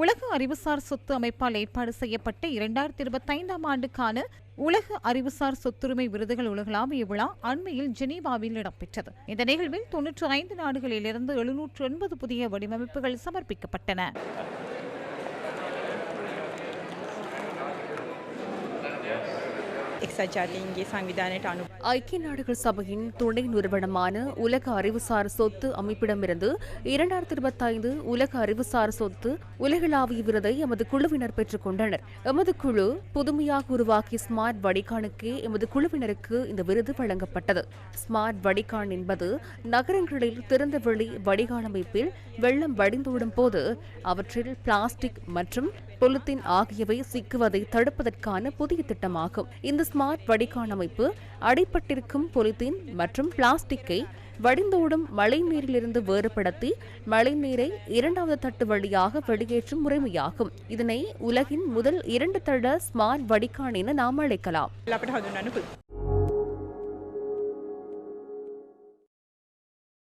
உலக அறிவுசார் சொத்து அமைப்பால் ஏற்பாடு செய்யப்பட்ட இரண்டாயிரத்தி இருபத்தைந்தாம் ஆண்டுக்கான உலக அறிவுசார் சொத்துரிமை விருதுகள் உலகளாவிய விழா அண்மையில் ஜெனீவாவில் இடம்பெற்றது. இந்த நிகழ்வில் தொன்னூற்றி ஐந்து நாடுகளிலிருந்து எழுநூற்று எண்பது புதிய வடிவமைப்புகள் சமர்ப்பிக்கப்பட்டன. ஐக்கிய நாடுகள் சபையின் துணை நிறுவனமான உலக அறிவுசார் சொத்து அமைப்பிடமிருந்து இரண்டாயிரத்தி இருபத்தைந்து உலக அறிவுசார் சொத்து உலகளாவிய விருதை எமது குழுவினர் பெற்றுக் கொண்டனர். எமது குழு புதுமையாக உருவாக்கிய ஸ்மார்ட் வடிகானுக்கே எமது குழுவினருக்கு இந்த விருது வழங்கப்பட்டது. ஸ்மார்ட் வடிகான் என்பது நகரங்களில் திறந்த வெளி வடிகான் அமைப்பில் வெள்ளம் வடிந்தோடும் போது அவற்றில் பிளாஸ்டிக் மற்றும் பொலித்தீன் ஆகியவை சிக்குவதை தடுப்பதற்கான புதிய திட்டமாகும். இந்த ஸ்மார்ட் வடிகால் அமைப்பு அடிப்பட்டிருக்கும் பொலித்தீன் மற்றும் பிளாஸ்டிக்கை வடிந்தோடும் மழைநீரிலிருந்து வேறுபடுத்தி மழைநீரை இரண்டாவது தட்டு வழியாக வெளியேற்றும் முறைமையாகும். இதனை உலகின் முதல் இரண்டு தட ஸ்மார்ட் வடிகான் என நாம் அழைக்கலாம்.